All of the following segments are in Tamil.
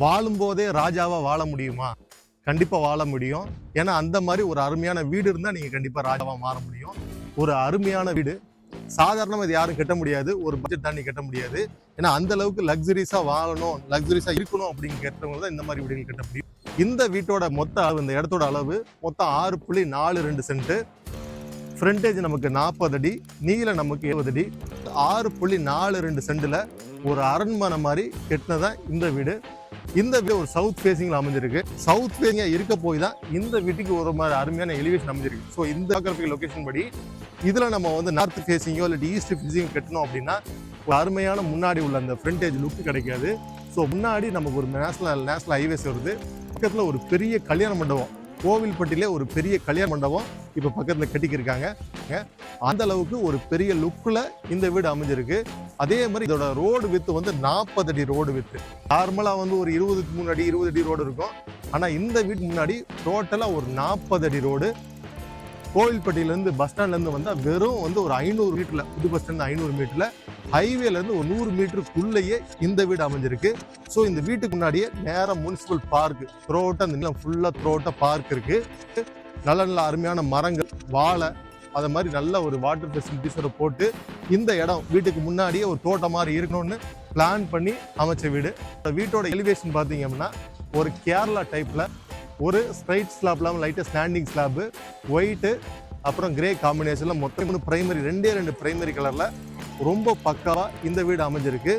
வாழும்போதே ராஜாவாக வாழ முடியுமா? கண்டிப்பாக வாழ முடியும். ஏன்னா அந்த மாதிரி ஒரு அருமையான வீடு இருந்தால் நீங்கள் கண்டிப்பாக ராஜாவாக மாற முடியும். ஒரு அருமையான வீடு. சாதாரணமாக இது யாரும் கட்ட முடியாது. ஒரு பட்ஜெட் தாண்டி கட்ட முடியாது. ஏன்னா அந்த அளவுக்கு லக்ஸரிஸாக வாழணும் லக்ஸரிஸாக இருக்கணும் அப்படின்னு கேட்டவங்க தான் இந்த மாதிரி வீடுகள் கட்ட முடியும். இந்த வீட்டோட மொத்த அளவு இந்த இடத்தோட அளவு மொத்தம் ஆறு புள்ளி நாலு ரெண்டு சென்ட் ஃப்ரண்டேஜ் நமக்கு நாற்பது அடி நீளம் நமக்கு எழுபது அடி. ஆறு புள்ளி நாலு ரெண்டு சென்டில் ஒரு அரண்மனை மாதிரி கெட்டினதான் இந்த வீடு. இந்த வீடு ஒரு சவுத் ஃபேஸிங்கில் அமைஞ்சிருக்கு. சவுத் ஃபேசிங்கா இருக்க போய் தான் இந்த வீட்டுக்கு ஒரு மாதிரி அருமையான எலிவேஷன் அமைஞ்சிருக்கு. ஸோ இந்த ஜியோகிராபிக்கல் லொக்கேஷன் படி இதில் நம்ம வந்து நார்த் ஃபேசிங்கோ இல்லை ஈஸ்ட் ஃபேசிங் கட்டணும் அப்படின்னா ஒரு அருமையான முன்னாடி உள்ள அந்த ஃப்ரண்டேஜ் லுக் கிடைக்காது. ஸோ முன்னாடி நமக்கு ஒரு நேஷனல் நேஷனல் ஹைவேஸ் வருது. பக்கத்தில் ஒரு பெரிய கல்யாண மண்டபம். கோவில்பட்டியிலே ஒரு பெரிய கல்யாண மண்டபம் இப்போ பக்கத்தில் கட்டிக்கிருக்காங்க. அந்த அளவுக்கு ஒரு பெரிய லுக்கில் இந்த வீடு அமைஞ்சிருக்கு. அதே மாதிரி இதோட ரோடு வித்து வந்து நாற்பது அடி ரோடு வித்து நார்மலாக வந்து ஒரு இருபதுக்கு மூணு அடி இருபது அடி ரோடு இருக்கும். ஆனால் இந்த வீட்டுக்கு முன்னாடி டோட்டலாக ஒரு நாற்பது அடி ரோடு கோவில்பட்டியிலேருந்து பஸ் ஸ்டாண்ட்லேருந்து வந்தால் வெறும் வந்து ஒரு ஐநூறு மீட்டரில் புது பஸ் ஸ்டாண்ட் ஐநூறு மீட்டரில் ஹைவேலேருந்து ஒரு நூறு மீட்டருக்குள்ளேயே இந்த வீடு அமைஞ்சிருக்கு. ஸோ இந்த வீட்டுக்கு முன்னாடியே நேராக முனிசிபல் பார்க் த்ரோட்டா இந்த நிலம் ஃபுல்லாக த்ரோட்டா பார்க் இருக்குது நல்ல நல்ல அருமையான மரங்கள் வாழை அதை மாதிரி நல்ல ஒரு வாட்டர் ஃபெசிலிட்டிஸோட போட்டு இந்த இடம் வீட்டுக்கு முன்னாடியே ஒரு தோட்டம் மாதிரி இருக்கணும்னு பிளான் பண்ணி அமைச்ச வீடு. இந்த வீட்டோட எலிவேஷன் பார்த்தீங்க அப்படின்னா ஒரு கேரளா டைப்பில் ஒரு ஸ்ட்ரைட் ஸ்லாப் இல்லாமல் லைட்டாக ஸ்டாண்டிங் ஸ்லாப்பு ஒயிட்டு அப்புறம் கிரே காம்பினேஷனில் மொத்தம் மூணு ப்ரைமரி ரெண்டே ரெண்டு ப்ரைமரி கலரில் ரொம்ப பக்காவாக இந்த வீடு அமைஞ்சிருக்கு.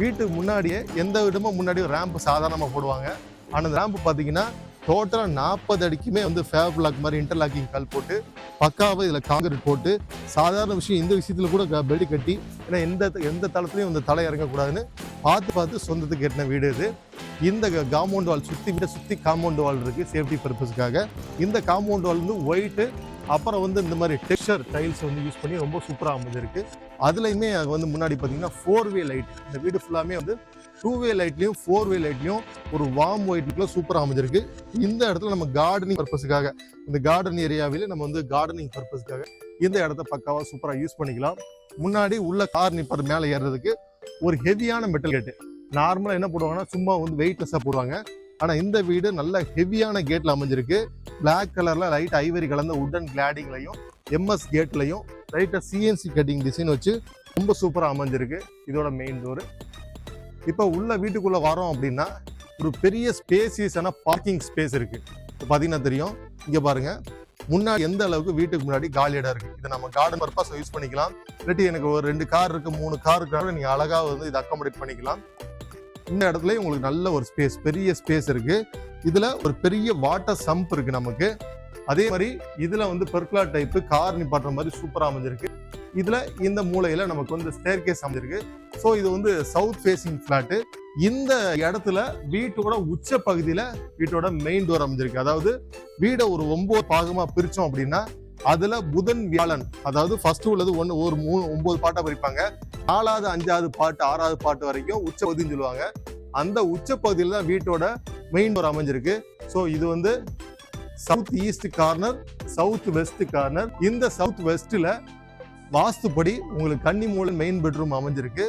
வீட்டுக்கு முன்னாடியே எந்த வீடுமோ முன்னாடியும் ரேம்ப் சாதாரணமாக போடுவாங்க. ஆனால் அந்த ரேம்ப் பார்த்தீங்கன்னா டோட்டலாக நாற்பது அடிக்குமே வந்து ஃபேப் பிளாக் மாதிரி இன்டர்லாக்கிங் கல் போட்டு பக்காவாக இதில் காங்கிரீட் போட்டு சாதாரண விஷயம் இந்த விஷயத்தில் கூட பெட் கட்டி ஏன்னா எந்த எந்த தளத்துலையும் இந்த தலை இறங்கக்கூடாதுன்னு பார்த்து பார்த்து சொந்தத்துக்கு எட்டின வீடு இது. இந்த காம்பவுண்ட் வால் சுற்றி வீட்டை சுற்றி காம்பவுண்ட் வால் இருக்குது சேஃப்டி பர்பஸ்க்காக இந்த காம்பவுண்ட் வால் வந்து ஒயிட்டு அப்புறம் வந்து இந்த மாதிரி டெக்ஸ்டர் டைல்ஸ் வந்து யூஸ் பண்ணி ரொம்ப சூப்பராக அமைஞ்சிருக்கு. அதுலேயுமே வந்து முன்னாடி பார்த்தீங்கன்னா ஃபோர் வே லைட் இந்த வீடு ஃபுல்லாமே வந்து டூ வே லைட்லையும் ஃபோர் வே லைட்லையும் ஒரு வார்ம் ஒயிட்ல சூப்பராக அமைஞ்சிருக்கு. இந்த இடத்துல நம்ம கார்டனிங் பர்பஸுக்காக இந்த கார்டன் ஏரியாவிலே நம்ம வந்து கார்டனிங் பர்பஸ்க்காக இந்த இடத்த பக்காவாக சூப்பராக யூஸ் பண்ணிக்கலாம். முன்னாடி உள்ள கார் நிப்பர் மேலே ஏறுறதுக்கு ஒரு ஹெவியான மெட்டல் கேட்டு நார்மலாக என்ன போடுவாங்கன்னா சும்மா வந்து வெயிட்லெஸ்ஸாக போடுவாங்க. ஆனால் இந்த வீடு நல்ல ஹெவியான கேட்டில் அமைஞ்சிருக்கு. பிளாக் கலரில் லைட் ஐவரி கலந்த உட்டன் கிளாடிங்லையும் எம்எஸ் கேட்லையும் லைட்டாக சிஎன்சி கட்டிங் டிசைன் வச்சு ரொம்ப சூப்பராக அமைஞ்சிருக்கு. இதோட மெயின் டோரு இப்போ உள்ள வீட்டுக்குள்ளே வரோம் அப்படின்னா ஒரு பெரிய ஸ்பேசியஸான பார்க்கிங் ஸ்பேஸ் இருக்கு. இப்போ பார்த்தீங்கன்னா தெரியும். இங்கே பாருங்க. முன்னாடி எந்த அளவுக்கு வீட்டுக்கு முன்னாடி காலி இடம் இருக்கு. இதை நம்ம கார்டன் பர்பஸ் யூஸ் பண்ணிக்கலாம். இல்லாட்டி எனக்கு ஒரு ரெண்டு கார் இருக்கு மூணு கார் இருக்கு நீங்க அழகா வந்து இதை அக்காமடேட் பண்ணிக்கலாம். இந்த இடத்துல உங்களுக்கு நல்ல ஒரு ஸ்பேஸ் பெரிய ஸ்பேஸ் இருக்கு. இதுல ஒரு பெரிய வாட்டர் சம்ப் இருக்கு நமக்கு. அதே மாதிரி இதுல வந்து பெர்குலா டைப் கார் நிப்பாட்டுற மாதிரி சூப்பரா அமைஞ்சிருக்கு. இதில் இந்த மூலையில் நமக்கு வந்து ஸ்டேர் கேஸ் அமைஞ்சிருக்கு. ஸோ இது வந்து சவுத் ஃபேஸிங் ஃப்ளாட்டு இந்த இடத்துல வீட்டோட உச்ச பகுதியில் வீட்டோட மெயின் டோர் அமைஞ்சிருக்கு. அதாவது வீடை ஒரு ஒம்பது பாகமாக பிரித்தோம் அப்படின்னா அதில் புதன் வியாழன் அதாவது ஃபர்ஸ்ட் உள்ளது ஒன்று ஒரு மூணு ஒம்பது பாட்டாக பிரிப்பாங்க. நாலாவது அஞ்சாவது பாட்டு ஆறாவது பாட்டு வரைக்கும் உச்ச பகுதின்னு சொல்லுவாங்க. அந்த உச்ச பகுதியில் தான் வீட்டோட மெயின் டோர் அமைஞ்சிருக்கு. ஸோ இது வந்து south east corner south west corner இந்த சவுத் வெஸ்ட்ல வாஸ்துப்படி உங்களுக்கு கன்னி மூலம் மெயின் பெட்ரூம் அமைஞ்சிருக்கு.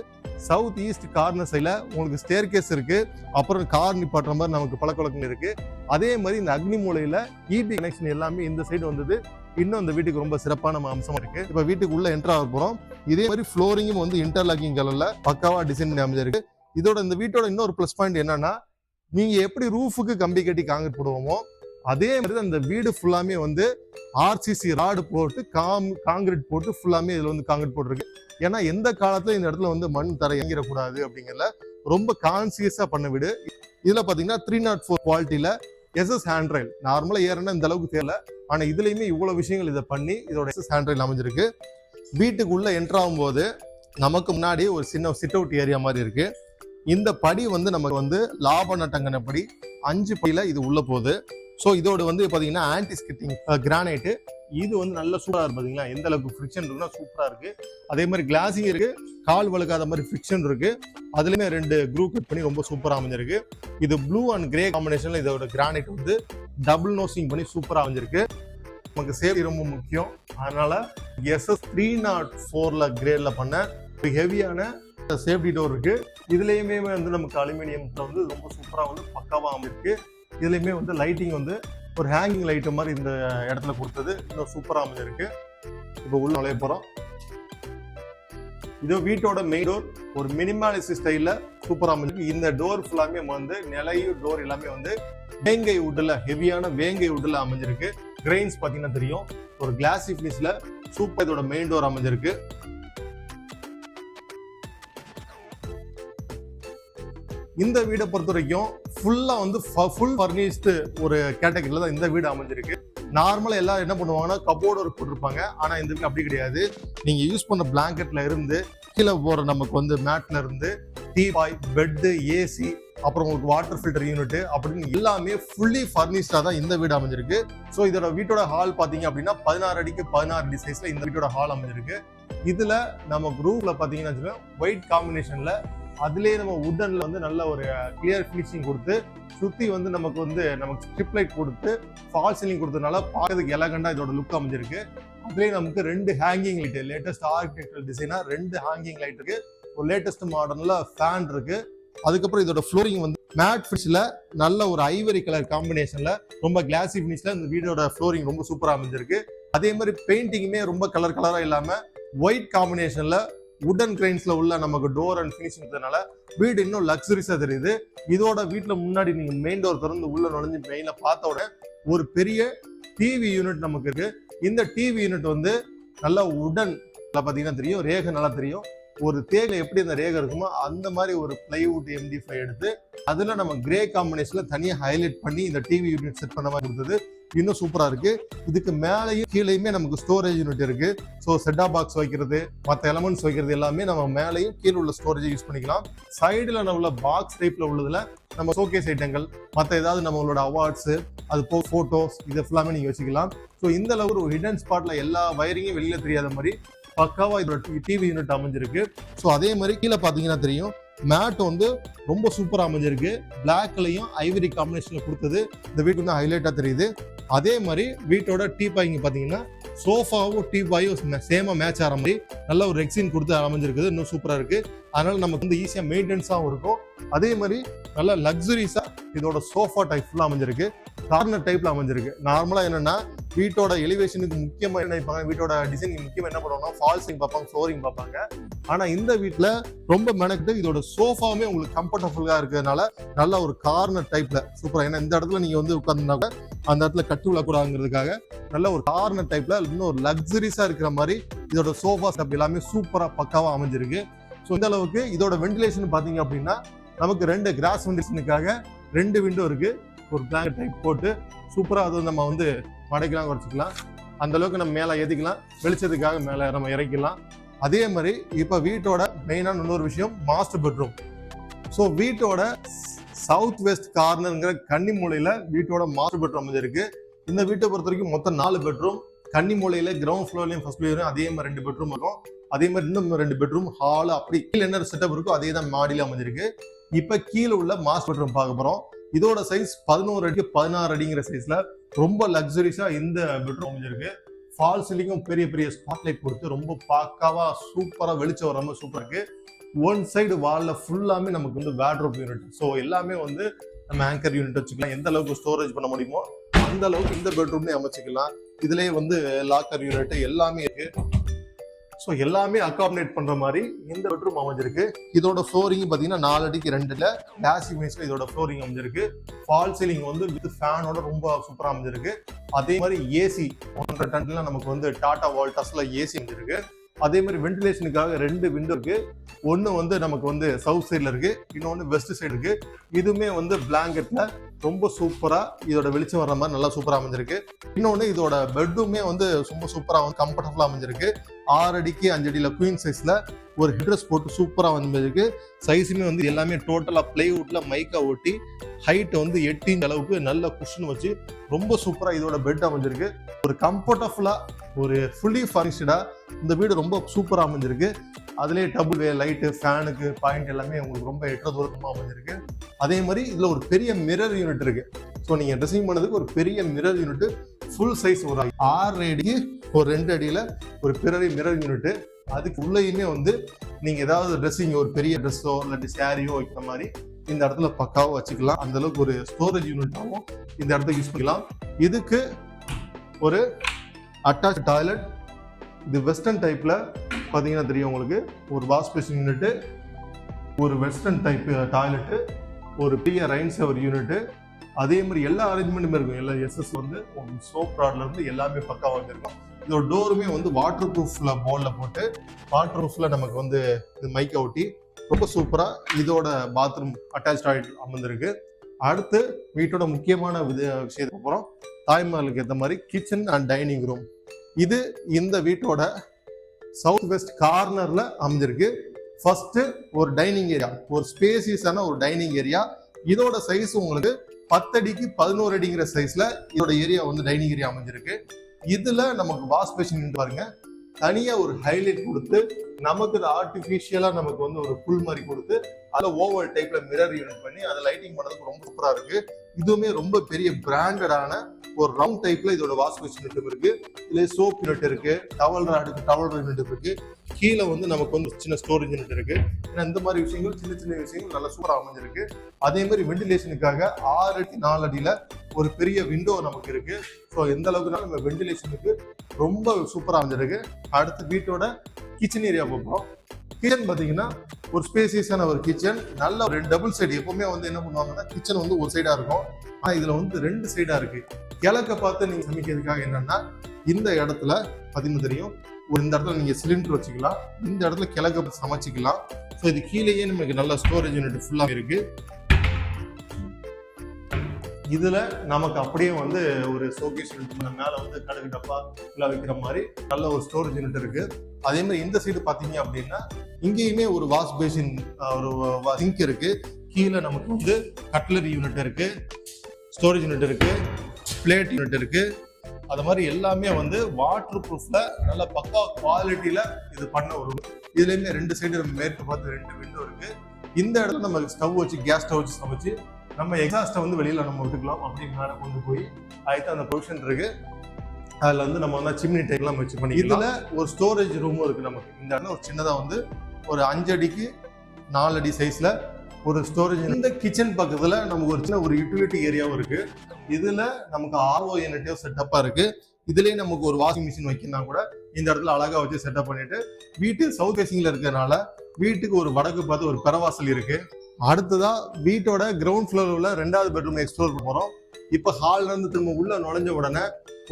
சவுத் ஈஸ்ட் கார்னர் சைடில் உங்களுக்கு ஸ்டேர் கேஸ் இருக்குது அப்புறம் கார் நிப்பாட்டுற மாதிரி நமக்கு பழக்கவழக்கம் இருக்குது அதே மாதிரி இந்த அக்னி மூலையில் இபி கனெக்ஷன் எல்லாமே இந்த சைடு வந்தது. இன்னும் இந்த வீட்டுக்கு ரொம்ப சிறப்பான அம்சமாக இருக்குது இப்போ வீட்டுக்கு உள்ள என்டர் ஆக இதே மாதிரி ஃப்ளோரிங்கும் வந்து இன்டர்லாக்கிங் கலரில் பக்காவாக டிசைன் பண்ணி அமைஞ்சிருக்கு. இதோட இந்த வீட்டோட இன்னொரு ப்ளஸ் பாயிண்ட் என்னன்னா நீங்கள் எப்படி ரூஃபுக்கு கம்பி கட்டி காங்கிரீட் போடுவோமோ அதே மாதிரி தான் இந்த வீடு ஃபுல்லாமே வந்து ஆர்சிசி ராடு போட்டு காம் காங்கிரீட் போட்டு ஃபுல்லாமே இதில் வந்து காங்கிரீட் போட்டிருக்கு. ஏன்னா எந்த காலத்துல இந்த இடத்துல வந்து மண் தர இறங்கிடக்கூடாது அப்படிங்கறத ரொம்ப கான்சியஸாக பண்ண வீடு. இதில் பார்த்தீங்கன்னா த்ரீ நாட் ஃபோர் குவாலிட்டியில் எஸ்எஸ் ஹேண்ட் ரயில் நார்மலா ஏறனா இந்த அளவுக்கு தெரியல. ஆனால் இதுலேயுமே இவ்வளோ விஷயங்கள் இதை பண்ணி இதோட எஸ்எஸ் ஹேண்ட் ரயில் அமைஞ்சிருக்கு. வீட்டுக்குள்ளே உள்ள ஆகும்போது நமக்கு முன்னாடி ஒரு சின்ன சிட் அவுட் ஏரியா மாதிரி இருக்கு. இந்த படி வந்து நமக்கு வந்து லாப நட்டங்கன படி அஞ்சு படியில் இது உள்ள போகுது. ஸோ இதோட வந்து பார்த்தீங்கன்னா ஆன்டி ஸ்கிட்டிங் கிரானைட்டு இது வந்து நல்ல சூப்பராக இருக்கு பார்த்தீங்களா எந்த அளவுக்கு ஃபிக்ஷன் இருக்குன்னா சூப்பராக இருக்கு. அதே மாதிரி கிளாஸிங் இருக்கு. கால் வழுக்காத மாதிரி ஃபிக்ஷன் இருக்கு. அதுலேயுமே ரெண்டு க்ரூ கட் பண்ணி ரொம்ப சூப்பராக அமைஞ்சிருக்கு. இது ப்ளூ அண்ட் கிரே காம்பினேஷனில் இதோட கிரானைட் வந்து டபுள் நோசிங் பண்ணி சூப்பராக அமைஞ்சிருக்கு. நமக்கு சேஃப்டி ரொம்ப முக்கியம். அதனால எஸ்எஸ் த்ரீ நாட் ஃபோரில் கிரேடில் பண்ண ஒரு ஹெவியான சேஃப்டி டோர் இருக்கு. இதுலேயுமே வந்து நமக்கு அலுமினியம் வந்து ரொம்ப சூப்பராக வந்து பக்காவாக அமைஞ்சிருக்கு. இதுலேயுமே வந்து லைட்டிங் வந்து ஒரு ஹேங்கிங் லைட்டு மாதிரி இந்த இடத்துல கொடுத்தது. இன்னும் சூப்பராக அமைஞ்சிருக்கு. இப்போ உள்ள நுழைய போகிறோம் இதோ வீட்டோட மெயின் டோர் ஒரு மினிமாலிஸ்ட் ஸ்டைலில் சூப்பராக அமைஞ்சிருக்கு. இந்த டோர் ஃபுல்லாமே வந்து நிலையு டோர் எல்லாமே வந்து வேங்கை உட்டில் ஹெவியான வேங்கை உட்டில் அமைஞ்சிருக்கு. கிரெயின்ஸ் பார்த்தீங்கன்னா தெரியும். ஒரு கிளாசி ஃபினிஷில் சூப்பர் இதோட மெயின் டோர் அமைஞ்சிருக்கு. இந்த வீடை பொறுத்த வரைக்கும் ஃபுல்லாக வந்து ஃபுல் ஃபர்னிஷ்டு ஒரு கேட்டகரியில் தான் இந்த வீடு அமைஞ்சிருக்கு. நார்மலாக எல்லாம் என்ன பண்ணுவாங்கன்னா கபோர்டு ஒர்க் போட்டிருப்பாங்க. ஆனால் இந்த வீடு அப்படி கிடையாது. நீங்கள் யூஸ் பண்ண பிளாங்கெட்டில் இருந்து கீழே போகிற நமக்கு வந்து மேட்ல இருந்து டீபாய் பெட்டு ஏசி அப்புறம் உங்களுக்கு வாட்டர் ஃபில்டர் யூனிட் அப்படின்னு எல்லாமே ஃபுல்லி ஃபர்னிஷ்டாக தான் இந்த வீடு அமைஞ்சிருக்கு. ஸோ இதோட வீட்டோட ஹால் பார்த்தீங்க அப்படின்னா பதினாறு அடிக்கு பதினாறு அடி சைஸில் இந்த வீட்டோட ஹால் அமைஞ்சிருக்கு. இதில் நம்ம ரூமில் பார்த்தீங்கன்னா வச்சுக்கோங்க ஒயிட் காம்பினேஷனில் அதுலேயே நம்ம உட்டனில் வந்து நல்ல ஒரு uh, கிளியர் ஃபினிஷிங் கொடுத்து சுற்றி வந்து நமக்கு வந்து நமக்கு ஸ்ட்ரிப் லைட் கொடுத்து ஃபால் சீலிங் கொடுத்ததுனால பார்க்கறதுக்கு எலகண்டாக இதோட லுக் அமைஞ்சிருக்கு. அதுலேயே நமக்கு ரெண்டு ஹேங்கிங் லைட் லேட்டஸ்ட் ஆர்கிடெக்டர் டிசைனாக ரெண்டு ஹேங்கிங் லைட் இருக்கு. ஒரு லேட்டஸ்ட் மாடர்னில் ஃபேன் இருக்கு. அதுக்கப்புறம் இதோட ஃப்ளோரிங் வந்து மேட் ஃபினிஷ்ல நல்ல ஒரு ஐவரி கலர் காம்பினேஷனில் ரொம்ப கிளாசி ஃபினிஷில் இந்த வீடோட ஃப்ளோரிங் ரொம்ப சூப்பராக அமைஞ்சிருக்கு. அதே மாதிரி பெயிண்டிங்குமே ரொம்ப கலர் கலராக இல்லாமல் ஒயிட் காம்பினேஷனில் உடன் கிரைன்ஸ்ல உள்ள நமக்கு டோர் அண்ட் ஃபினிஷிங்னால வீடு இன்னும் லக்ஸரிஸா தெரியுது. இதோட வீட்டுல முன்னாடி நீங்க மெயின் டோர் திறந்து உள்ள நுழைஞ்சு மெயின்ல பார்த்த உடனே ஒரு பெரிய டிவி யூனிட் நமக்கு இருக்கு. இந்த டிவி யூனிட் வந்து நல்லா உடன் பார்த்தீங்கன்னா தெரியும் ரேகை நல்லா தெரியும். ஒரு தேயிலை எப்படி அந்த ரேகை இருக்குமோ அந்த மாதிரி ஒரு பிளைவுட் எம்டி ஃபைவ் எடுத்து அதில் நம்ம கிரே காம்பினேஷனில் தனியாக ஹைலைட் பண்ணி இந்த டிவி யூனிட் செட் பண்ண மாதிரி கொடுத்தது. இன்னும் சூப்பராக இருக்குது இதுக்கு மேலேயும் கீழேயுமே நமக்கு ஸ்டோரேஜ் யூனிட் இருக்குது ஸோ செட்டா பாக்ஸ் வைக்கிறது மற்ற எலமெண்ட்ஸ் வைக்கிறது எல்லாமே நம்ம மேலேயும் கீழே உள்ள ஸ்டோரேஜ் யூஸ் பண்ணிக்கலாம். சைடில் உள்ள பாக்ஸ் டைப்பில் உள்ளதில் நம்ம ஷோகேஸ் ஐட்டங்கள் மற்ற ஏதாவது நம்மளோட அவார்ட்ஸு அது போ ஃபோட்டோஸ் இது ஃபுல்லாமே நீங்கள் வச்சுக்கலாம். ஸோ இந்த அளவு ஒரு ஹிடன் ஸ்பாட்டில் எல்லா வயரிங்கும் வெளியில் தெரியாத மாதிரி பக்காவா இதோட டிவி யூனிட் அமைஞ்சிருக்கு. ஸோ அதே மாதிரி கீழே பார்த்தீங்கன்னா தெரியும். மேட் வந்து ரொம்ப சூப்பரா அமைஞ்சிருக்கு. பிளாக்லையும் ஐவரி காம்பினேஷன்ல கொடுத்தது. இந்த வீட்டு வந்து ஹைலைட்டா தெரியுது. அதே மாதிரி வீட்டோட டீ பாய்ங்க பார்த்தீங்கன்னா சோஃபாவும் டீ பாயும் சேமா மேட்ச் ஆகிற மாதிரி நல்ல ஒரு ரெக்ஸின் கொடுத்து அமைஞ்சிருக்குது. இன்னும் சூப்பரா இருக்கு. அதனால நமக்கு வந்து ஈஸியா மெயின்டெனன்ஸாகவும் இருக்கும். அதே மாதிரி நல்ல லக்ஸுரிஸா இதோட சோஃபா டைப் ஃபுல்லாக அமைஞ்சிருக்கு. கார்னர் டைப்ல அமைஞ்சிருக்கு. நார்மலா என்னன்னா வீட்டோட எலிவேஷனுக்கு முக்கியமா என்ன நினைப்பாங்க வீட்டோட டிசைன் முக்கியமா என்ன பண்ணுவாங்கன்னா ஃபால்ஸிங் பார்ப்பாங்க ஃப்ளோரிங் பார்ப்பாங்க. ஆனா இந்த வீட்டுல ரொம்ப மெனக்கிட்டு இதோட சோஃபாவுமே உங்களுக்கு கம்ஃபர்டபுளா இருக்கிறதுனால நல்ல ஒரு கார்னர் டைப்ல சூப்பரா ஏன்னா இந்த இடத்துல நீங்க வந்து உட்கார்ந்தா கூட அந்த இடத்துல கட்டு விழக்கூடாதுங்கிறதுக்காக நல்ல ஒரு கார்னர் டைப்ல இன்னும் ஒரு லக்ஸரிஸா இருக்கிற மாதிரி இதோட சோஃபா ஸ்டப் எல்லாமே சூப்பரா பக்காவா அமைஞ்சிருக்கு. ஸோ இந்த அளவுக்கு இதோட வென்டிலேஷன் பார்த்தீங்க அப்படின்னா நமக்கு ரெண்டு கிராஸ் வென்டிலேஷனுக்காக ரெண்டு விண்டோ இருக்குது ஒரு பிளாங்கெட் டைப் போட்டு சூப்பராக அது நம்ம வந்து மடைக்கலாம் குறைச்சிக்கலாம். அந்த அளவுக்கு நம்ம மேலே ஏற்றிக்கலாம் வெளிச்சத்துக்காக மேலே நம்ம இறக்கிக்கலாம் அதே மாதிரி இப்போ வீட்டோட மெயினான இன்னொரு விஷயம் மாஸ்டர் பெட்ரூம் ஸோ வீட்டோட சவுத் வெஸ்ட் கார்னருங்கிற கன்னி மூலையில் வீட்டோட மாஸ்டர் பெட்ரூம் அமைஞ்சிருக்கு இந்த வீட்டை பொறுத்த வரைக்கும் மொத்தம் நாலு பெட்ரூம் கன்னி மூலையில் கிரவுண்ட் ஃப்ளோர்லையும் ஃபர்ஸ்ட் ஃப்ளோர்லையும் அதே மாதிரி ரெண்டு பெட்ரூம் இருக்கும். அதே மாதிரி இன்னும் ரெண்டு பெட்ரூம் ஹால் அப்படி கீழே என்ன செட்டப் இருக்கோ அதே தான் மாடியில் அமைஞ்சிருக்கு. இப்போ கீழே உள்ள மாஸ்டர் பெட்ரூம் பார்க்க போகிறோம் இதோட சைஸ் பதினோரு அடிக்கு பதினாறு அடிங்கிற சைஸ்ல ரொம்ப லக்ஸரிஸா இந்த பெட்ரூம் அமைஞ்சிருக்கு. ஃபால் சீலிங்கும் பெரிய பெரிய ஸ்பாட்லைட் கொடுத்து ரொம்ப பாக்காவா சூப்பரா வெளிச்சம் வர மாதிரி சூப்பரா இருக்கு. ஒன் சைடு வால்ல ஃபுல்லாமே நமக்கு வந்து வேட்ரோப் யூனிட் ஸோ எல்லாமே வந்து நம்ம ஆங்கர் யூனிட் வச்சுக்கலாம். எந்த அளவுக்கு ஸ்டோரேஜ் பண்ண முடியுமோ அந்த அளவுக்கு இந்த பெட்ரூம்லேயே அமைச்சிக்கலாம். இதுலேயே வந்து லாக்கர் யூனிட் எல்லாமே இருக்கு. ஸோ எல்லாமே அகாமடேட் பண்ணுற மாதிரி இந்த பெட்ரூம் அமைஞ்சிருக்கு. இதோட ஃப்ளோரிங் பார்த்தீங்கன்னா நாலு அடிக்கு ரெண்டுல கிளாஸ் இமேஜ்ல இதோட ஃப்ளோரிங் அமைஞ்சிருக்கு. ஃபால் சீலிங் வந்து வித் ஃபேனோட ரொம்ப சூப்பராக அமைஞ்சிருக்கு. அதே மாதிரி ஏசி ஒன்றரை டன்ல நமக்கு வந்து டாடா வால்டாஸ்ல ஏசி அமைஞ்சிருக்கு. அதே மாதிரி வென்டிலேஷனுக்காக ரெண்டு விண்டோ இருக்கு. ஒன்று வந்து நமக்கு வந்து சவுத் சைடில் இருக்கு. இன்னொன்று வெஸ்ட் சைடு இருக்கு. இதுவுமே வந்து பிளாங்கெட்ல ரொம்ப சூப்பராக இதோட வெளிச்சம் வர்ற மாதிரி நல்லா சூப்பராக அமைஞ்சிருக்கு. இன்னொன்று இதோட பெட்டுமே வந்து ரொம்ப சூப்பராக வந்து கம்ஃபர்டபுளாக அமைஞ்சிருக்கு. ஆறு அடிக்கு அஞ்சு அடியில் குயின் சைஸில் ஒரு ஹெட்ரஸ் போட்டு சூப்பராக வந்துருக்கு சைஸுமே வந்து எல்லாமே டோட்டலாக பிளேவுட்டில் மைக்கா ஓட்டி ஹைட் வந்து எட்டு இன்ச் அளவுக்கு நல்ல குஷன் வச்சு ரொம்ப சூப்பராக இதோட பெட் அமைஞ்சிருக்கு. ஒரு கம்ஃபர்டபுளாக ஒரு ஃபுல்லி ஃபர்னிஷ்டாக இந்த வீடு ரொம்ப சூப்பராக அமைஞ்சிருக்கு. அதுலேயே டபுள் வே லைட்டு ஃபேனுக்கு பாயிண்ட் எல்லாமே உங்களுக்கு ரொம்ப எட்ட தூரமாக அமைஞ்சிருக்கு. அதே மாதிரி இதில் ஒரு பெரிய மிரர் யூனிட் இருக்கு. ஸோ நீங்கள் ட்ரெஸ்ஸிங் பண்ணதுக்கு ஒரு பெரிய மிரர் யூனிட் ஃபுல் சைஸ் ஒரு ஆறு அடிக்கு ஒரு ரெண்டு அடியில் ஒரு பிறரை மிரர் யூனிட்டு அதுக்கு உள்ளேயுமே வந்து நீங்கள் ஏதாவது ட்ரெஸ்ஸிங் ஒரு பெரிய ட்ரெஸ்ஸோ இல்லாட்டி சாரியோ வைக்கிற மாதிரி இந்த இடத்துல பக்காவோ வச்சுக்கலாம். அந்த அளவுக்கு ஒரு ஸ்டோரேஜ் யூனிட்டாகவும் இந்த இடத்த யூஸ் பண்ணிக்கலாம். இதுக்கு ஒரு அட்டாச் டாய்லெட் இது வெஸ்டர்ன் டைப்பில் பார்த்தீங்கன்னா தெரியும் உங்களுக்கு. ஒரு வாஷ் பேசின் யூனிட்டு ஒரு வெஸ்டர்ன் டைப் டாய்லெட்டு ஒரு பெரிய ரைன் சேவர் யூனிட்டு அதே மாதிரி எல்லா அரேஞ்ச்மெண்ட்டுமே இருக்கும். எல்லா எஸ்எஸ் வந்து சோப் ப்ராட்ல இருந்து எல்லாமே பக்காவாக வந்துருக்கும் இதோட டோருமே வந்து வாட்டர் ப்ரூஃப்ல போல்ல போட்டு வாட்டர் ப்ரூஃப்ல நமக்கு வந்து இது மைக்கை ஒட்டி ரொம்ப சூப்பராக இதோட பாத்ரூம் அட்டாச் ஆகிட்டு அமர்ந்திருக்கு. அடுத்து வீட்டோட முக்கியமான வித விஷயத்துக்கு அப்புறம் தாய்மார்களுக்கு ஏற்ற மாதிரி கிச்சன் அண்ட் டைனிங் ரூம் இது இந்த வீட்டோட சவுத் வெஸ்ட் கார்னரில் அமைஞ்சிருக்கு. ஃபர்ஸ்ட் ஒரு டைனிங் ஏரியா ஒரு ஸ்பேசியஸான ஒரு டைனிங் ஏரியா இதோட சைஸ் உங்களுக்கு பத்தடிக்கு பதினோரு அடிங்கிற சைஸ்ல இதோட ஏரியா வந்து டைனிங் ஏரியா அமைஞ்சிருக்கு. இதுல நமக்கு வாஷ் பேஷன் பாருங்க. தனியா ஒரு ஹைலைட் கொடுத்து நமக்கு ஆர்டிபிஷியலா நமக்கு வந்து ஒரு புல் மாதிரி கொடுத்து அதுல ஓவல் டைப்ல மிரர் யூனிட் பண்ணி அதை லைட்டிங் பண்ணதுக்கு ரொம்ப சூப்பரா இருக்கு. இதுவுமே ரொம்ப பெரிய பிராண்டடான ஒரு ரவுண்ட் டைப்ல இதோட வாஷ் பேஷன் இருக்கு. இதுல சோப் யூனிட் இருக்கு. டவல் ராடுக்கு டவல் யூனிட் இருக்கு. கீழே வந்து நமக்கு வந்து சின்ன ஸ்டோரேஜ் யூனிட் இருக்கு. ஏன்னா இந்த மாதிரி விஷயங்கள் சின்ன சின்ன விஷயங்கள் நல்லா சூப்பராக அமைஞ்சிருக்கு. அதே மாதிரி வெண்டிலேஷனுக்காக ஆறு அடி நாலு அடியில ஒரு பெரிய விண்டோ நமக்கு இருக்கு. ஸோ எந்த அளவுக்குனாலும் நம்ம வெண்டிலேஷனுக்கு ரொம்ப சூப்பராக அமைஞ்சிருக்கு. அடுத்து வீட்டோட கிச்சன் ஏரியா பார்ப்போம். கிச்சன் பார்த்தீங்கன்னா ஒரு ஸ்பேசியஸான ஒரு கிச்சன் நல்ல ஒரு டபுள் சைடு எப்பவுமே வந்து என்ன பண்ணுவாங்கன்னா கிச்சன் வந்து ஒரு சைடாக இருக்கும். ஆனால் இதில் வந்து ரெண்டு சைடாக இருக்குது கிழக்க பார்த்து நீங்கள் சமைக்கிறதுக்காக என்னென்னா இந்த இடத்துல பார்த்தீங்கன்னா தெரியும் ஒரு இந்த இடத்துல நீங்கள் சிலிண்டர் வச்சுக்கலாம் இந்த இடத்துல கிழக்க பார்த்து சமைச்சிக்கலாம். ஸோ இது கீழேயே நமக்கு நல்ல ஸ்டோரேஜ் யூனிட் ஃபுல்லாக இருக்குது இதுல நமக்கு அப்படியே வந்து ஒரு ஷோகேஸ் யூனிட் மேல வந்து கடுகு டப்பா எல்லாம் வைக்கிற மாதிரி நல்ல ஒரு ஸ்டோரேஜ் யூனிட் இருக்கு. அதே மாதிரி இந்த சைடு பாத்தீங்க அப்படின்னா இங்கேயுமே ஒரு வாஷ் பேசின் ஒரு சிங்க் இருக்கு. கீழே நமக்கு வந்து கட்லரி யூனிட் இருக்கு ஸ்டோரேஜ் யூனிட் இருக்கு பிளேட் யூனிட் இருக்கு. அது மாதிரி எல்லாமே வந்து வாட்டர் ப்ரூஃப்ல நல்ல பக்கா குவாலிட்டியில இது பண்ண ஒரு இருந்து ரெண்டு சைடு மேற்கு பார்த்து ரெண்டு விண்டோ இருக்கு. இந்த இடத்துல நம்ம ஸ்டவ் வச்சு கேஸ் ஸ்டவ் வச்சு சமைச்சு நம்ம எக்ஸாஸ்ட்டை வந்து வெளியில் நம்ம விட்டுக்கலாம் அப்படிங்கிற கொண்டு போய் அதுக்கு அந்த பொசிஷன் இருக்கு. அதில் வந்து நம்ம வந்து சிம்னி டைப்லாம் வச்சு பண்ணி இதில் ஒரு ஸ்டோரேஜ் ரூமும் இருக்குது நமக்கு. இந்த இடத்துல ஒரு சின்னதாக வந்து ஒரு அஞ்சு அடிக்கு நாலு அடி சைஸில் ஒரு ஸ்டோரேஜ் இந்த கிச்சன் பக்கத்தில் நமக்கு ஒரு சின்ன ஒரு யூட்டிலிட்டி ஏரியாவும் இருக்குது இதில் நமக்கு ஆர்ஓ யூனிட்டும் செட்டப்பாக இருக்குது இதுலேயே நமக்கு ஒரு வாஷிங் மிஷின் வைக்கணும்னா கூட இந்த இடத்துல அழகாக வச்சு செட்டப் பண்ணிவிட்டு வீட்டு சவுத் ஃபேசிங்கில் இருக்கிறதுனால வீட்டுக்கு ஒரு வடக்கு பார்த்து ஒரு பெறவாசல் இருக்குது அடுத்ததா வீட்டோட கிரவுண்ட் ஃப்ளோரில் உள்ள ரெண்டாவது பெட்ரூம் எக்ஸ்ப்ளோர் போகிறோம் இப்போ ஹால்லேருந்து திரும்ப உள்ளே நுழைஞ்ச உடனே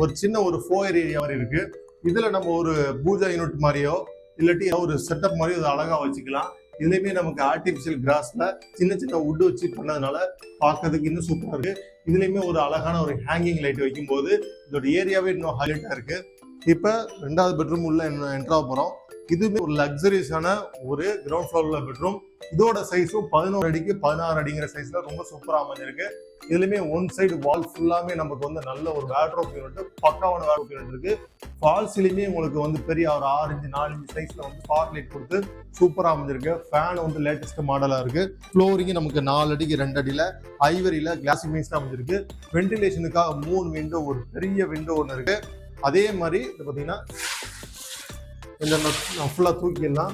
ஒரு சின்ன ஒரு ஃபோயர் ஏரியா மாதிரி இருக்கு. இதில் நம்ம ஒரு பூஜா யூனிட் மாதிரியோ இல்லாட்டி ஒரு செட்டப் மாதிரியோ அழகாக வச்சுக்கலாம். இதுலேயுமே நமக்கு ஆர்டிஃபிஷியல் கிராஸில் சின்ன சின்ன வுட் வச்சு பண்ணதுனால பார்க்கறதுக்கு இன்னும் சூப்பராக இருக்கு. இதுலேயுமே ஒரு அழகான ஒரு ஹேங்கிங் லைட் வைக்கும்போது இதோட ஏரியாவே இன்னும் ஹைலைட்டாக இருக்கு. இப்போ ரெண்டாவது பெட்ரூம் உள்ள என்ட்ராக போகிறோம் இதுவுமே ஒரு லக்ஸரியஸான ஒரு கிரவுண்ட் ஃப்ளோர்ல பெட்ரூம் இதோட சைஸும் பதினோரு அடிக்கு பதினாறு அடிங்கிற சைஸ்ல ரொம்ப சூப்பரா அமைஞ்சிருக்கு. இதுலயுமே ஒன் சைடு வால் ஃபுல்லாமே நமக்கு வந்து நல்ல ஒரு வேட்ரோப் யூனிட் பக்காவான வேட்ரோப் யூனிட் இருக்கு. ஃபால்ஸ்லயுமே உங்களுக்கு வந்து பெரிய ஒரு ஆறு இன்ச்சு நாலு இன்ச்சு சைஸ்ல வந்து ஃபார் லைட் கொடுத்து சூப்பரா அமைஞ்சிருக்கு. ஃபேன் வந்து லேட்டஸ்ட் மாடலா இருக்கு. ஃப்ளோரிங் நமக்கு நாலு அடிக்கு ரெண்டு அடியில ஐவரியில கிளாஸ் மீன்ஸ் அமைஞ்சிருக்கு. வென்டிலேஷனுக்காக மூணு விண்டோ ஒரு பெரிய விண்டோ ஒன்று இருக்கு. அதே மாதிரி இது பாத்தீங்கன்னா இந்த ஃபுல்லாக தூக்கிடலாம்.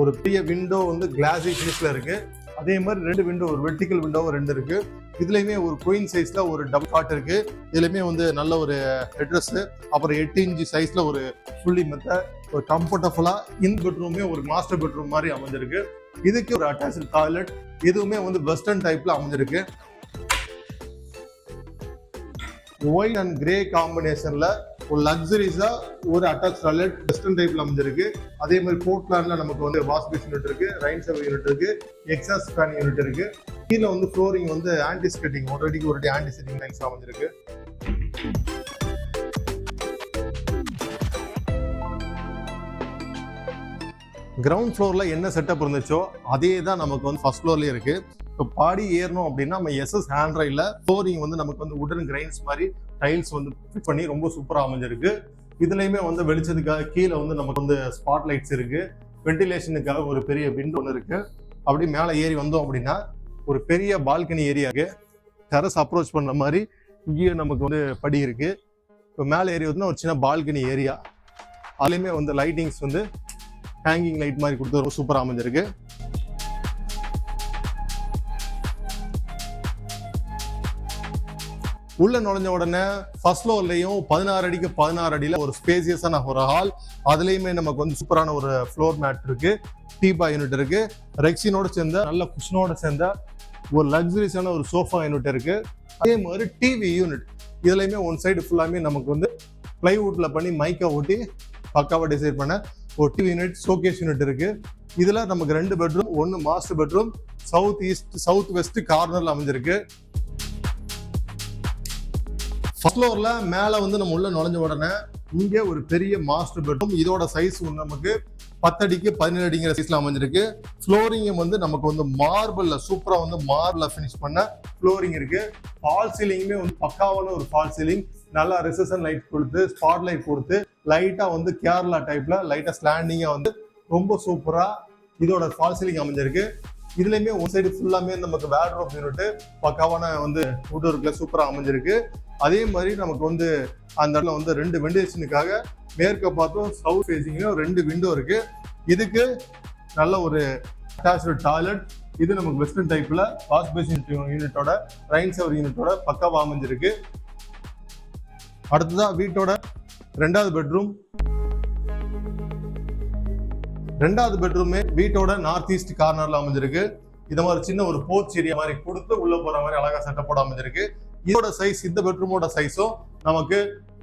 ஒரு பெரிய விண்டோ வந்து கிளாஸி ஃபினிஷில் இருக்குது அதே மாதிரி ரெண்டு விண்டோ ஒரு வெர்டிக்கல் விண்டோவும் ரெண்டு இருக்குது இதுலேயுமே ஒரு குயின் சைஸில் ஒரு டபுள் காட் இருக்குது இதுலேயுமே வந்து நல்ல ஒரு ஹெட்ரஸ்ஸு அப்புறம் எட்டு இன்ச்சு சைஸில் ஒரு ஃபுல்லி மெத்த ஒரு கம்ஃபர்டபுளாக இன் பெட்ரூமே ஒரு மாஸ்டர் பெட்ரூம் மாதிரி அமைஞ்சிருக்கு. இதுக்கு ஒரு அட்டாச் டாய்லெட் இதுவுமே வந்து வெஸ்டர்ன் டைப்பில் அமைஞ்சிருக்கு. ஒயிட் அண்ட் கிரே காம்பினேஷனில் ஒரு லக்ஸரிஸா ஒரு அட்டாச் டாய்லெட் வெஸ்டர்ன் டைப்ல அமைஞ்சிருக்கு. அதே மாதிரி போர்ட்லாண்ட்ல நமக்கு வந்து வாஷ் பேஸ் யூனிட் இருக்கு ரைன் சர்வ் யூனிட் இருக்கு எக்ஸாஸ்ட் ஃபேன் யூனிட் இருக்கு. கீழே வந்து ஃப்ளோரிங் வந்து ஆன்டி ஸ்கட்டிங் ஒரு ஒரு ஆன்டி ஸ்கட்டிங் லைன்ஸ் அமைஞ்சிருக்கு கிரவுண்ட் ஃப்ளோரில் என்ன செட்டப் இருந்துச்சோ அதே தான் நமக்கு வந்து ஃபர்ஸ்ட் ஃப்ளோர்லேயே இருக்குது இப்போ பாடி ஏறணும் அப்படின்னா நம்ம எஸ்எஸ் ஹேண்ட் ஃப்ளோரிங் வந்து நமக்கு வந்து உடன் கிரைன்ஸ் மாதிரி டைல்ஸ் வந்து ஃபிட் பண்ணி ரொம்ப சூப்பராக அமைஞ்சிருக்கு. இதுலேயுமே வந்து வெளிச்சத்துக்காக கீழே வந்து நமக்கு வந்து ஸ்பாட் லைட்ஸ் இருக்கு வென்டிலேஷனுக்காக ஒரு பெரிய விண்டோ ஒன்று இருக்கு. அப்படி மேலே ஏறி வந்தோம் அப்படின்னா ஒரு பெரிய பால்கனி ஏரியாவுக்கு டெரஸ் அப்ரோச் பண்ண மாதிரி இங்கேயும் நமக்கு வந்து படி இருக்கு. இப்போ மேலே ஏறி வந்து ஒரு சின்ன பால்கனி ஏரியா அதுலேயுமே வந்து லைட்டிங்ஸ் வந்து ஹேங்கிங் லைட் மாதிரி கொடுத்து ரொம்ப சூப்பராக அமைஞ்சிருக்கு. உள்ள நுழைஞ்ச உடனே ஃபர்ஸ்ட் ஃப்ளோர்லையும் பதினாறு அடிக்கு பதினாறு அடியில் ஒரு ஸ்பேசியஸான ஒரு ஹால் அதுலேயுமே நமக்கு வந்து சூப்பரான ஒரு ஃப்ளோர் மேட் இருக்கு. டீபா யூனிட் இருக்கு. ரெக்ஸினோட சேர்ந்த நல்ல குஷனோட சேர்ந்த ஒரு லக்ஸரிஸான ஒரு சோஃபா யூனிட் இருக்கு. அதே மாதிரி டிவி யூனிட் இதுலையுமே ஒன் சைடு ஃபுல்லாமே நமக்கு வந்து பிளைவுட்ல பண்ணி மைக்கை ஓட்டி பக்காவாக டிசைட் பண்ண ஒரு டிவி யூனிட் ஷோகேஸ் யூனிட் இருக்கு. இதில் நமக்கு ரெண்டு பெட்ரூம் ஒன்று master bedroom south east south west கார்னரில் அமைஞ்சிருக்கு. ஃபர்ஸ்ட் ஃப்ளோரில் மேலே வந்து நம்ம உள்ள நுழைஞ்ச உடனே இங்கே ஒரு பெரிய மாஸ்டர் பெட்ரூம் இதோட சைஸ் நமக்கு பத்தடிக்கு பதினேழு அடிங்கிற சைஸ்ல அமைஞ்சிருக்கு. ஃப்ளோரிங் வந்து நமக்கு வந்து மார்பிளில் சூப்பராக வந்து மார்பிளில் ஃபினிஷ் பண்ண ஃப்ளோரிங் இருக்கு. ஃபால் சீலிங்குமே வந்து பக்காவான ஒரு ஃபால் சீலிங் நல்லா ரிசப்ஷன் லைட் கொடுத்து ஸ்பாட் லைட் கொடுத்து லைட்டாக வந்து கேரளா டைப்பில் லைட்டாக ஸ்லாண்டிங்காக வந்து ரொம்ப சூப்பராக இதோட ஃபால் சீலிங் அமைஞ்சிருக்கு. இதுலேயுமே ஒரு சைடு ஃபுல்லாமே நமக்கு வேட்ரோப் யூனிட் பக்காவான வந்து வுட் ஒர்க்கில் சூப்பராக அமைஞ்சிருக்கு. அதே மாதிரி நமக்கு வந்து அந்த இடத்துல வந்து ரெண்டு வெண்டிலேஷனுக்காக மேற்க பார்த்தும் சவுத் ஃபேசிங்லயும் ரெண்டு விண்டோ இருக்குது இதுக்கு நல்ல ஒரு அட்டாச்சு டாய்லெட் இது நமக்கு வெஸ்டர்ன் டைப்பில் வாஷ் பேசின் யூனிட்டோட ரைன் சவர் யூனிட்டோட பக்காவா அமைஞ்சிருக்கு. அடுத்ததாக வீட்டோட ரெண்டாவது பெட்ரூம் ரெண்டாவது பெட்ரூமே வீட்டோட நார்த் ஈஸ்ட் கார்னரில் அமைஞ்சிருக்கு. இதை மாதிரி சின்ன ஒரு போர்ச் ஏரியா மாதிரி கொடுத்து உள்ளே போகிற மாதிரி அழகாக செட்டப்போட அமைஞ்சிருக்கு. இதோட சைஸ் இந்த பெட்ரூமோட சைஸும் நமக்கு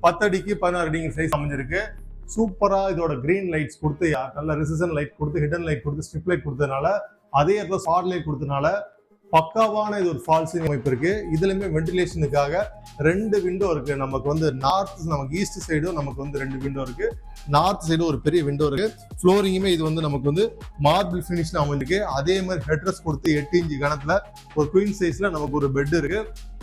பத்தடிக்கு பதினாறு அடிங்க சைஸ் அமைஞ்சிருக்கு. சூப்பராக இதோட கிரீன் லைட்ஸ் கொடுத்து நல்ல ரிசன் லைட் கொடுத்து ஹிடன் லைட் கொடுத்து ஸ்ட்ரிப் லைட் கொடுத்ததுனால அதே இடத்துல ஸ்பாட் லைட் கொடுத்ததுனால பக்காவான இது ஒரு ஃபால்ஸிங் அமைப்பு இருக்கு. இதுலயுமே வென்டிலேஷனுக்காக ரெண்டு விண்டோ இருக்கு. நமக்கு வந்து நார்த் நமக்கு ஈஸ்ட் சைடும் நமக்கு வந்து ரெண்டு விண்டோ இருக்கு. நார்த் சைடும் ஒரு பெரிய விண்டோ இருக்கு. ஃப்ளோரிங்குமே இது வந்து நமக்கு வந்து மார்பிள் ஃபினிஷ்ல அமைஞ்சிருக்கு. அதே மாதிரி ஹெட்ரஸ் கொடுத்து எட்டு இன்ச்சு கணத்துல ஒரு குயின் சைஸ்ல நமக்கு ஒரு பெட் இருக்கு.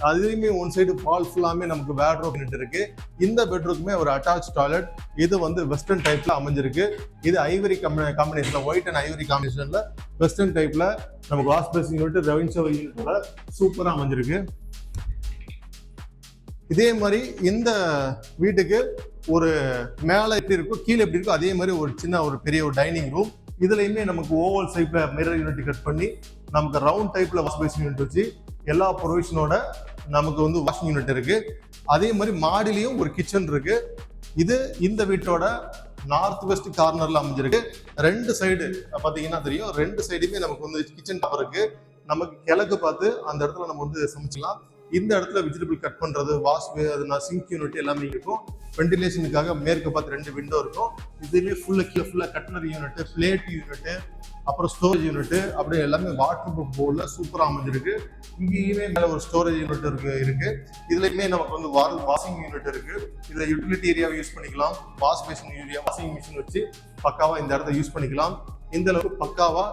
அதுலேயுமே ஒன் சைடு ஃபால் ஃபுல்லாமே நமக்கு வேட்ரோப் யூனிட் இருக்கு. இந்த பெட்ரூக்குமே ஒரு அட்டாச் டாய்லெட் இது வந்து வெஸ்டர்ன் டைப்ல அமைஞ்சிருக்கு. இது ஐவரி காம்பினேஷன்ல ஒயிட் அண்ட் ஐவரி காம்பினேஷன்ல வெஸ்டர்ன் டைப்ல நமக்கு வாஷ் பேசிங் யூனிட் ரெவன் சூப்பராக யூனிட்டோட அமைஞ்சிருக்கு. இதே மாதிரி இந்த வீட்டுக்கு ஒரு மேலே எப்படி இருக்கோ கீழே எப்படி இருக்கோ அதே மாதிரி ஒரு சின்ன ஒரு பெரிய ஒரு டைனிங் ரூம் இதுலையுமே நமக்கு ஓவல் டைப்ல மிரர் யூனிட் கட் பண்ணி நமக்கு ரவுண்ட் டைப்ல வாஷ் பேசிங் யூனிட் வச்சு எல்லா ப்ரொவிஷனோட நமக்கு வந்து வாஷிங் யூனிட் இருக்கு. அதே மாதிரி மாடிலையும் ஒரு கிச்சன் இருக்கு. இது இந்த வீட்டோட நார்த் வெஸ்ட் கார்னர்ல அமைஞ்சிருக்கு. ரெண்டு சைடு பாத்தீங்கன்னா தெரியும். ரெண்டு சைடுமே நமக்கு வந்து கிச்சன் டாப் இருக்கு. நமக்கு கிழக்கு பார்த்து அந்த இடத்துல நம்ம வந்து சமைச்சிக்கலாம். இந்த இடத்துல வெஜிடபிள் கட் பண்ணுறது வாஷ் அது சிங்க் யூனிட் எல்லாமே இருக்கும். வென்டிலேஷனுக்காக மேற்கு பார்த்து ரெண்டு விண்டோ இருக்கும். இதுலயே ஃபுல்லாக கீழே ஃபுல்லாக கட்னர் யூனிட்டு பிளேட் யூனிட்டு அப்புறம் ஸ்டோரேஜ் யூனிட் அப்படியே எல்லாமே வாட்டர் ப்ரூஃப் போர்டில் சூப்பராக அமைஞ்சிருக்கு. இங்கேயுமே மேலே ஒரு ஸ்டோரேஜ் யூனிட் இருக்கு இருக்கு. இதுலையுமே நமக்கு வந்து வாஷிங் யூனிட் இருக்கு. இதில் யூட்டிலிட்டி ஏரியாவை யூஸ் பண்ணிக்கலாம். Wash basin area washing machine வச்சு பக்காவாக இந்த இடத்த யூஸ் பண்ணிக்கலாம். இந்த அளவுக்கு பக்காவாக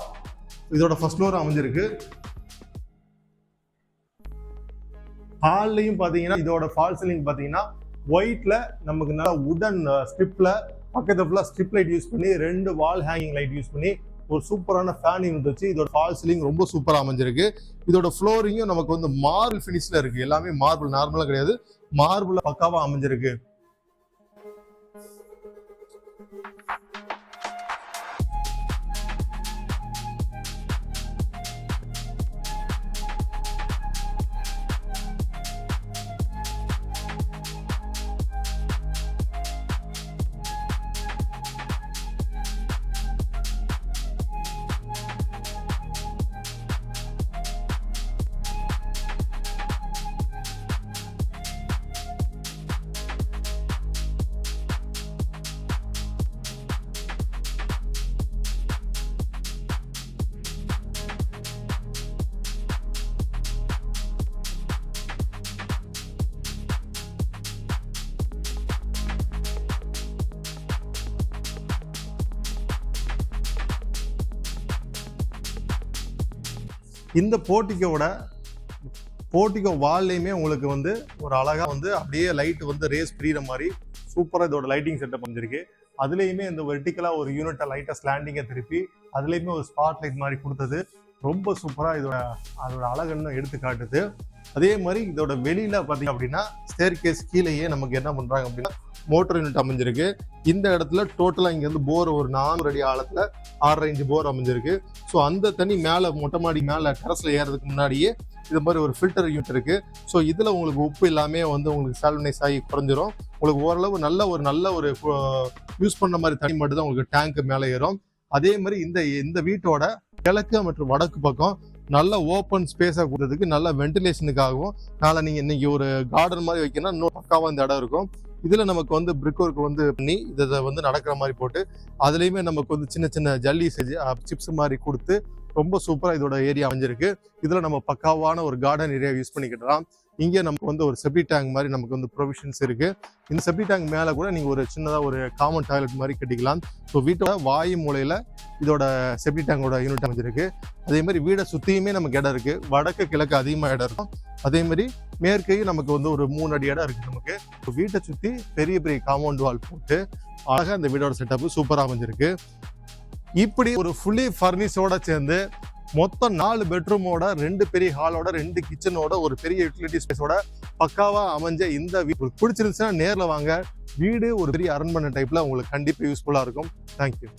இதோட ஃபர்ஸ்ட் ஃப்ளோர் அமைஞ்சிருக்கு. ஹால்லையும் பார்த்தீங்கன்னா இதோட ஃபால் சீலிங் பார்த்தீங்கன்னா ஒயிட்ல நமக்கு நல்லா உடன் ஸ்ட்ரிப்ல பக்கத்து ஃபுல்லாக ஸ்ட்ரிப் லைட் யூஸ் பண்ணி ரெண்டு வால் ஹேங்கிங் லைட் யூஸ் பண்ணி ஒரு சூப்பரான ஃபேன் யூனிட் வச்சு இதோட ஃபால் சீலிங் ரொம்ப சூப்பராக அமைஞ்சிருக்கு. இதோட ஃப்ளோரிங்கும் நமக்கு வந்து மார்பிள் ஃபினிஷில் இருக்கு. எல்லாமே மார்பிள் நார்மலாக கிடையாது. மார்பிள் பக்காவாக அமைஞ்சிருக்கு. இந்த போர்ட்டிக்கோட போர்ட்டிக்கோ வால்லையுமே உங்களுக்கு வந்து ஒரு அழகாக வந்து அப்படியே லைட் வந்து ரேஸ் பிரியிற மாதிரி சூப்பராக இதோட லைட்டிங் செட்டப் வந்துருக்கு. அதுலேயுமே இந்த வெர்டிக்கலாக ஒரு யூனிட்டை லைட்டாக ஸ்லாண்டிங்கை திருப்பி அதுலேயுமே ஒரு ஸ்பாட் லைட் மாதிரி கொடுத்தது. ரொம்ப சூப்பராக இதோட அதோட அழகுன்னு எடுத்து காட்டுது. அதே மாதிரி இதோட வெளியில் பார்த்தீங்க அப்படின்னா ஸ்டேர் கேஸ் கீழேயே நமக்கு என்ன பண்ணுறாங்க அப்படின்னா மோட்டர் யூனிட் அமைஞ்சிருக்கு. இந்த இடத்துல டோட்டலாக இங்கேருந்து போர் ஒரு நானூறு அடி ஆழத்தில் ஆறரை இன்ச்சு போர் அமைஞ்சிருக்கு. ஸோ அந்த தண்ணி மேலே மொட்டை மாடி மேலே டெரஸில் ஏறதுக்கு முன்னாடியே இது மாதிரி ஒரு ஃபில்டர் யூனிட் இருக்குது ஸோ இதில் உங்களுக்கு உப்பு எல்லாமே வந்து உங்களுக்கு சால்வனைஸ் ஆகி குறைஞ்சிரும். உங்களுக்கு ஓரளவு நல்ல ஒரு நல்ல ஒரு யூஸ் பண்ண மாதிரி தண்ணி மட்டும் தான் உங்களுக்கு டேங்க் மேலே ஏறும். அதே மாதிரி இந்த இந்த வீட்டோட கிழக்கு மற்றும் வடக்கு பக்கம் நல்ல ஓப்பன் ஸ்பேஸாக கொடுத்ததுக்கு நல்ல வென்டிலேஷனுக்காகவும் நாளை நீங்கள் இன்னைக்கு ஒரு கார்டன் மாதிரி வைக்கணும்னா இன்னும் பக்காவாக இந்த இடம் இருக்கும். இதில் நமக்கு வந்து பிரிக் ஒர்க் வந்து பண்ணி இதை வந்து நடக்கிற மாதிரி போட்டு அதுலேயுமே நமக்கு வந்து சின்ன சின்ன ஜல்லி செஞ்சு சிப்ஸ் மாதிரி கொடுத்து ரொம்ப சூப்பராக இதோட ஏரியா அமைஞ்சிருக்கு. இதில் நம்ம பக்காவான ஒரு கார்டன் ஏரியா யூஸ் பண்ணிக்கிடலாம். இங்கே நமக்கு வந்து ஒரு செப்டி டேங்க் மாதிரி நமக்கு வந்து ப்ரொவிஷன்ஸ் இருக்குது இந்த செப்டி டேங்க் மேலே கூட நீங்கள் ஒரு சின்னதாக ஒரு காமன் டாய்லெட் மாதிரி கட்டிக்கலாம். ஸோ வீட்டோட வாயு மூலையில் இதோட செப்டி டேங்கோட யூனிட் அமைஞ்சிருக்கு. அதே மாதிரி வீடை சுற்றியுமே நமக்கு இடம் இருக்குது வடக்கு கிழக்கு அதிகமாக இடம் இருக்கும். அதே மாதிரி மேற்கையும் நமக்கு வந்து ஒரு மூணு அடி இடம் இருக்குது நமக்கு. ஸோ வீட்டை சுற்றி பெரிய பெரிய காம்பவுண்ட் வால் போட்டு அழகாக இந்த வீடோட செட்டப் சூப்பராக அமைஞ்சிருக்கு. இப்படி ஒரு ஃபுல்லி ஃபர்னிஷோட சேர்ந்து மொத்தம் நாலு பெட்ரூமோட ரெண்டு பெரிய ஹாலோட ரெண்டு கிச்சனோட ஒரு பெரிய யூட்டிலிட்டி ஸ்பேஸோட பக்காவாக அமைஞ்ச இந்த வீடு உங்களுக்கு பிடிச்சிருந்துச்சுன்னா நேரில் வாங்க. வீடு ஒரு பெரிய அரண்மனை டைப்பில் உங்களுக்கு கண்டிப்பாக யூஸ்ஃபுல்லாக இருக்கும். Thank you